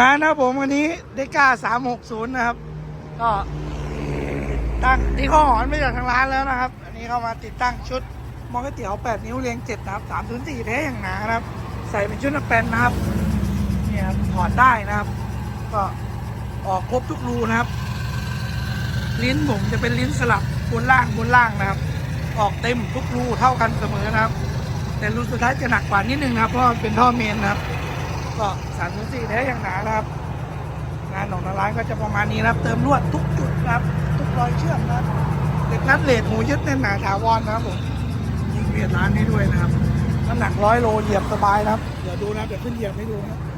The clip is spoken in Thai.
มานะครับผมวันนี้เดก้าสามหกศูนย์นะครับ ก็ตั้งที่ข้อหอนไม่จากทางร้านแล้วนะครับ อันนี้เข้ามาติดตั้งชุดมอก๋วยเตี๋ยวแปดนิ้วเรียงเจ็ดนะครับสามศูนย์สี่แท้อย่างหนานะครับ ใส่เป็นชุดนักแปนนะครับเนี่ยครับถอดได้นะครับ ก็ออกครบทุกรูนะครับ ลิ้นผมจะเป็นลิ้นสลับบนล่างบนล่างนะครับ ออกเต็มทุกรูเท่ากันเสมอนะครับ แต่รูสุดท้ายจะหนักกว่านิดนึงนะครับเพราะเป็นท่อเมนนะครับ ก็สามสี่แท้อย่างหนานะครับ งานของทางร้านก็จะประมาณนี้นะครับ เติมลวดทุกจุดครับ ทุกรอยเชื่อมนะครับเด็กนัดเลดหูยึดแน่นหนาถาวรนะครับผมยิงเบียดร้านให้ด้วยนะครับน้ำหนักร้อยโลเหยียบสบายนะครับ เดี๋ยวดูนะเดี๋ยวขึ้นเหยียบให้ดูนะครับ